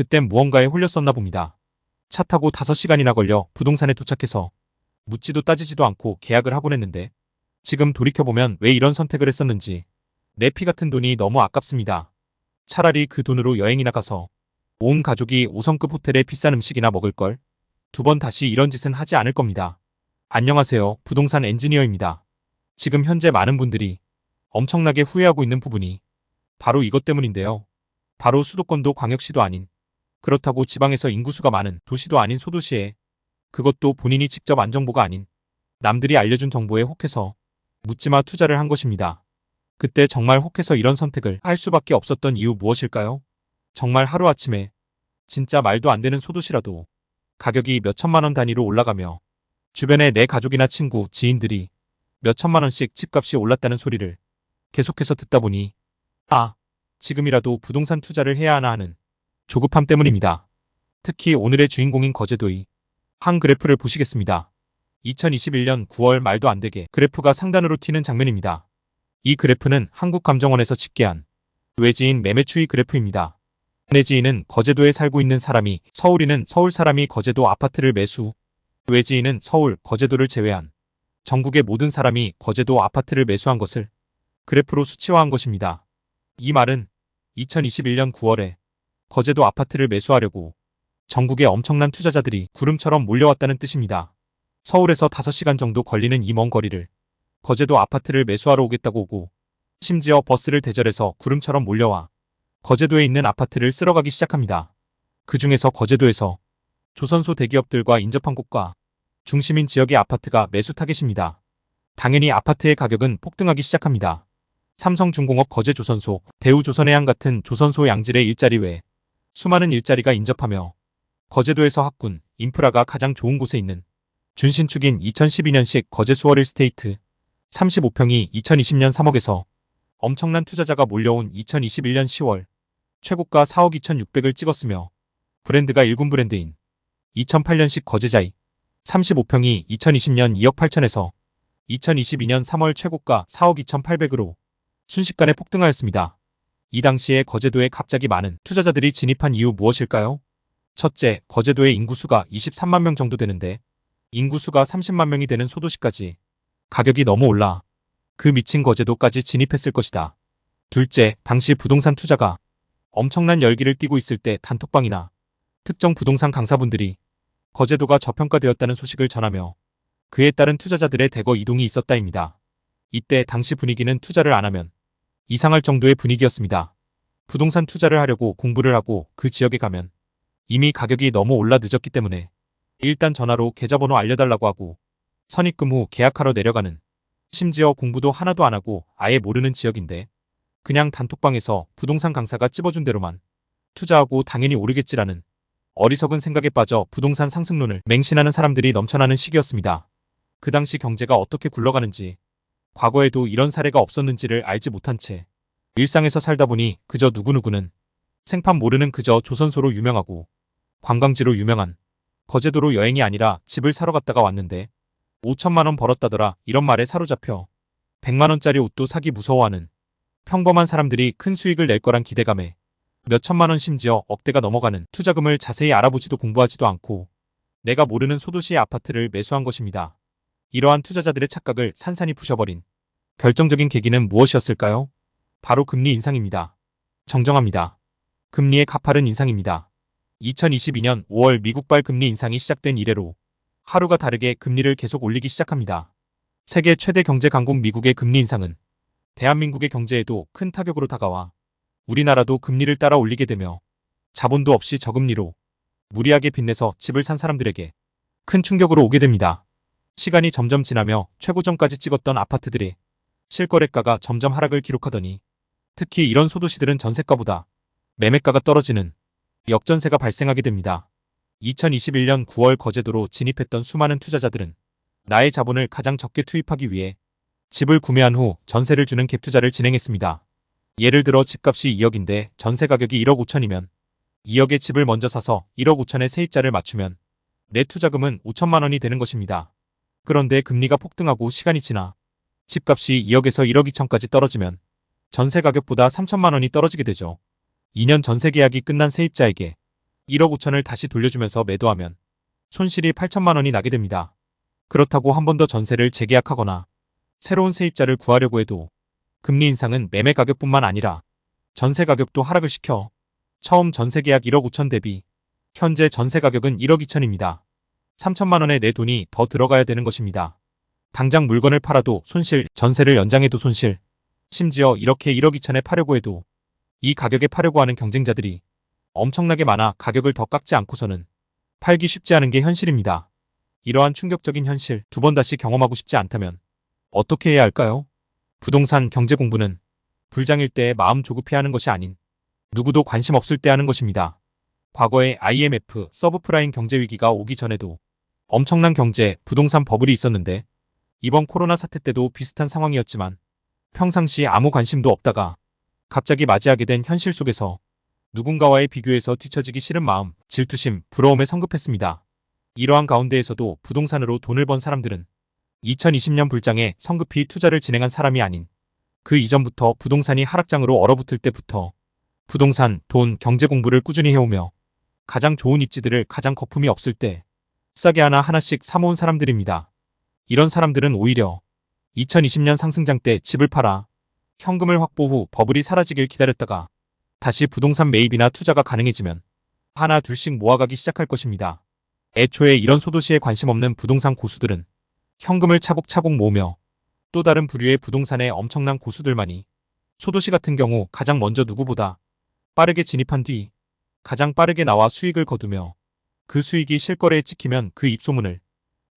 그땐 무언가에 홀렸었나 봅니다. 차 타고 5시간이나 걸려 부동산에 도착해서 묻지도 따지지도 않고 계약을 하곤 했는데 지금 돌이켜보면 왜 이런 선택을 했었는지 내 피 같은 돈이 너무 아깝습니다. 차라리 그 돈으로 여행이나 가서 온 가족이 5성급 호텔에 비싼 음식이나 먹을 걸 두 번 다시 이런 짓은 하지 않을 겁니다. 안녕하세요. 부동산 엔지니어입니다. 지금 현재 많은 분들이 엄청나게 후회하고 있는 부분이 바로 이것 때문인데요. 바로 수도권도 광역시도 아닌 그렇다고 지방에서 인구수가 많은 도시도 아닌 소도시에 그것도 본인이 직접 안 정보가 아닌 남들이 알려준 정보에 혹해서 묻지마 투자를 한 것입니다. 그때 정말 혹해서 이런 선택을 할 수밖에 없었던 이유 무엇일까요? 정말 하루아침에 진짜 말도 안 되는 소도시라도 가격이 몇 천만 원 단위로 올라가며 주변에 내 가족이나 친구, 지인들이 몇 천만 원씩 집값이 올랐다는 소리를 계속해서 듣다 보니 아, 지금이라도 부동산 투자를 해야 하나 하는 조급함 때문입니다. 특히 오늘의 주인공인 거제도의 한 그래프를 보시겠습니다. 2021년 9월 말도 안 되게 그래프가 상단으로 튀는 장면입니다. 이 그래프는 한국감정원에서 집계한 외지인 매매 추이 그래프입니다. 내지인은 거제도에 살고 있는 사람이 서울인은 서울 사람이 거제도 아파트를 매수, 외지인은 서울, 거제도를 제외한 전국의 모든 사람이 거제도 아파트를 매수한 것을 그래프로 수치화한 것입니다. 이 말은 2021년 9월에 거제도 아파트를 매수하려고 전국의 엄청난 투자자들이 구름처럼 몰려왔다는 뜻입니다. 서울에서 5시간 정도 걸리는 이 먼 거리를 거제도 아파트를 매수하러 오겠다고 오고 심지어 버스를 대절해서 구름처럼 몰려와 거제도에 있는 아파트를 쓸어가기 시작합니다. 그 중에서 거제도에서 조선소 대기업들과 인접한 곳과 중심인 지역의 아파트가 매수 타겟입니다. 당연히 아파트의 가격은 폭등하기 시작합니다. 삼성중공업 거제조선소, 대우조선해양 같은 조선소 양질의 일자리 외에 수많은 일자리가 인접하며 거제도에서 학군, 인프라가 가장 좋은 곳에 있는 준신축인 2012년식 거제 수월 일스테이트 35평이 2020년 3억에서 엄청난 투자자가 몰려온 2021년 10월 최고가 4억 2,600을 찍었으며 브랜드가 일군 브랜드인 2008년식 거제자이 35평이 2020년 2억 8천에서 2022년 3월 최고가 4억 2,800으로 순식간에 폭등하였습니다. 이 당시에 거제도에 갑자기 많은 투자자들이 진입한 이유 무엇일까요? 첫째, 거제도의 인구수가 23만 명 정도 되는데 인구수가 30만 명이 되는 소도시까지 가격이 너무 올라 그 미친 거제도까지 진입했을 것이다. 둘째, 당시 부동산 투자가 엄청난 열기를 띠고 있을 때 단톡방이나 특정 부동산 강사분들이 거제도가 저평가되었다는 소식을 전하며 그에 따른 투자자들의 대거 이동이 있었다입니다. 이때 당시 분위기는 투자를 안 하면 이상할 정도의 분위기였습니다. 부동산 투자를 하려고 공부를 하고 그 지역에 가면 이미 가격이 너무 올라 늦었기 때문에 일단 전화로 계좌번호 알려달라고 하고 선입금 후 계약하러 내려가는 심지어 공부도 하나도 안 하고 아예 모르는 지역인데 그냥 단톡방에서 부동산 강사가 찝어준 대로만 투자하고 당연히 오르겠지라는 어리석은 생각에 빠져 부동산 상승론을 맹신하는 사람들이 넘쳐나는 시기였습니다. 그 당시 경제가 어떻게 굴러가는지 과거에도 이런 사례가 없었는지를 알지 못한 채 일상에서 살다 보니 그저 누구누구는 생판 모르는 그저 조선소로 유명하고 관광지로 유명한 거제도로 여행이 아니라 집을 사러 갔다가 왔는데 5천만 원 벌었다더라 이런 말에 사로잡혀 100만 원짜리 옷도 사기 무서워하는 평범한 사람들이 큰 수익을 낼 거란 기대감에 몇 천만 원 심지어 억대가 넘어가는 투자금을 자세히 알아보지도 공부하지도 않고 내가 모르는 소도시의 아파트를 매수한 것입니다. 이러한 투자자들의 착각을 산산이 부셔버린 결정적인 계기는 무엇이었을까요? 바로 금리 인상입니다. 정정합니다. 금리의 가파른 인상입니다. 2022년 5월 미국발 금리 인상이 시작된 이래로 하루가 다르게 금리를 계속 올리기 시작합니다. 세계 최대 경제 강국 미국의 금리 인상은 대한민국의 경제에도 큰 타격으로 다가와 우리나라도 금리를 따라 올리게 되며 자본도 없이 저금리로 무리하게 빚내서 집을 산 사람들에게 큰 충격으로 오게 됩니다. 시간이 점점 지나며 최고점까지 찍었던 아파트들의 실거래가가 점점 하락을 기록하더니 특히 이런 소도시들은 전세가보다 매매가가 떨어지는 역전세가 발생하게 됩니다. 2021년 9월 거제도로 진입했던 수많은 투자자들은 나의 자본을 가장 적게 투입하기 위해 집을 구매한 후 전세를 주는 갭 투자를 진행했습니다. 예를 들어 집값이 2억인데 전세 가격이 1억 5천이면 2억의 집을 먼저 사서 1억 5천의 세입자를 맞추면 내 투자금은 5천만 원이 되는 것입니다. 그런데 금리가 폭등하고 시간이 지나 집값이 2억에서 1억 2천까지 떨어지면 전세 가격보다 3천만 원이 떨어지게 되죠. 2년 전세 계약이 끝난 세입자에게 1억 5천을 다시 돌려주면서 매도하면 손실이 8천만 원이 나게 됩니다. 그렇다고 한 번 더 전세를 재계약하거나 새로운 세입자를 구하려고 해도 금리 인상은 매매 가격뿐만 아니라 전세 가격도 하락을 시켜 처음 전세 계약 1억 5천 대비 현재 전세 가격은 1억 2천입니다. 3천만 원의 내 돈이 더 들어가야 되는 것입니다. 당장 물건을 팔아도 손실, 전세를 연장해도 손실, 심지어 이렇게 1억 2천에 파려고 해도 이 가격에 파려고 하는 경쟁자들이 엄청나게 많아 가격을 더 깎지 않고서는 팔기 쉽지 않은 게 현실입니다. 이러한 충격적인 현실 두 번 다시 경험하고 싶지 않다면 어떻게 해야 할까요? 부동산 경제 공부는 불장일 때 마음 조급해 하는 것이 아닌 누구도 관심 없을 때 하는 것입니다. 과거에 IMF 서브프라임 경제 위기가 오기 전에도 엄청난 경제, 부동산 버블이 있었는데 이번 코로나 사태 때도 비슷한 상황이었지만 평상시 아무 관심도 없다가 갑자기 맞이하게 된 현실 속에서 누군가와의 비교에서 뒤처지기 싫은 마음, 질투심, 부러움에 성급했습니다. 이러한 가운데에서도 부동산으로 돈을 번 사람들은 2020년 불장에 성급히 투자를 진행한 사람이 아닌 그 이전부터 부동산이 하락장으로 얼어붙을 때부터 부동산, 돈, 경제 공부를 꾸준히 해오며 가장 좋은 입지들을 가장 거품이 없을 때 싸게 하나 하나씩 사모은 사람들입니다. 이런 사람들은 오히려 2020년 상승장 때 집을 팔아 현금을 확보 후 버블이 사라지길 기다렸다가 다시 부동산 매입이나 투자가 가능해지면 하나 둘씩 모아가기 시작할 것입니다. 애초에 이런 소도시에 관심 없는 부동산 고수들은 현금을 차곡차곡 모으며 또 다른 부류의 부동산에 엄청난 고수들만이 소도시 같은 경우 가장 먼저 누구보다 빠르게 진입한 뒤 가장 빠르게 나와 수익을 거두며 그 수익이 실거래에 찍히면 그 입소문을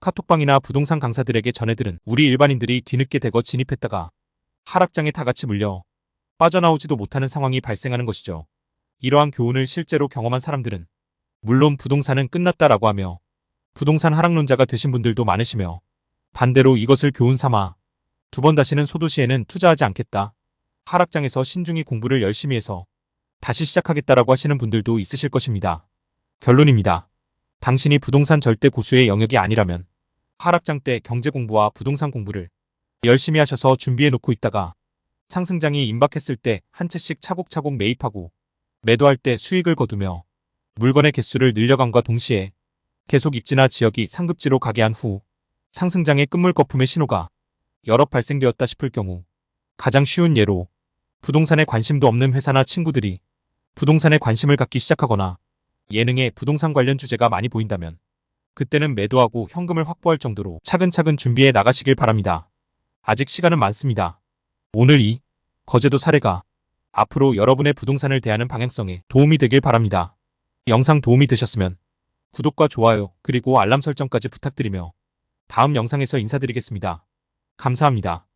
카톡방이나 부동산 강사들에게 전해들은 우리 일반인들이 뒤늦게 대거 진입했다가 하락장에 다 같이 물려 빠져나오지도 못하는 상황이 발생하는 것이죠. 이러한 교훈을 실제로 경험한 사람들은 물론 부동산은 끝났다라고 하며 부동산 하락론자가 되신 분들도 많으시며 반대로 이것을 교훈 삼아 두 번 다시는 소도시에는 투자하지 않겠다. 하락장에서 신중히 공부를 열심히 해서 다시 시작하겠다라고 하시는 분들도 있으실 것입니다. 결론입니다. 당신이 부동산 절대 고수의 영역이 아니라면 하락장 때 경제 공부와 부동산 공부를 열심히 하셔서 준비해 놓고 있다가 상승장이 임박했을 때 한 채씩 차곡차곡 매입하고 매도할 때 수익을 거두며 물건의 개수를 늘려감과 동시에 계속 입지나 지역이 상급지로 가게 한 후 상승장의 끝물 거품의 신호가 여러 발생되었다 싶을 경우 가장 쉬운 예로 부동산에 관심도 없는 회사나 친구들이 부동산에 관심을 갖기 시작하거나 예능에 부동산 관련 주제가 많이 보인다면 그때는 매도하고 현금을 확보할 정도로 차근차근 준비해 나가시길 바랍니다. 아직 시간은 많습니다. 오늘 이 거제도 사례가 앞으로 여러분의 부동산을 대하는 방향성에 도움이 되길 바랍니다. 영상 도움이 되셨으면 구독과 좋아요 그리고 알람 설정까지 부탁드리며 다음 영상에서 인사드리겠습니다. 감사합니다.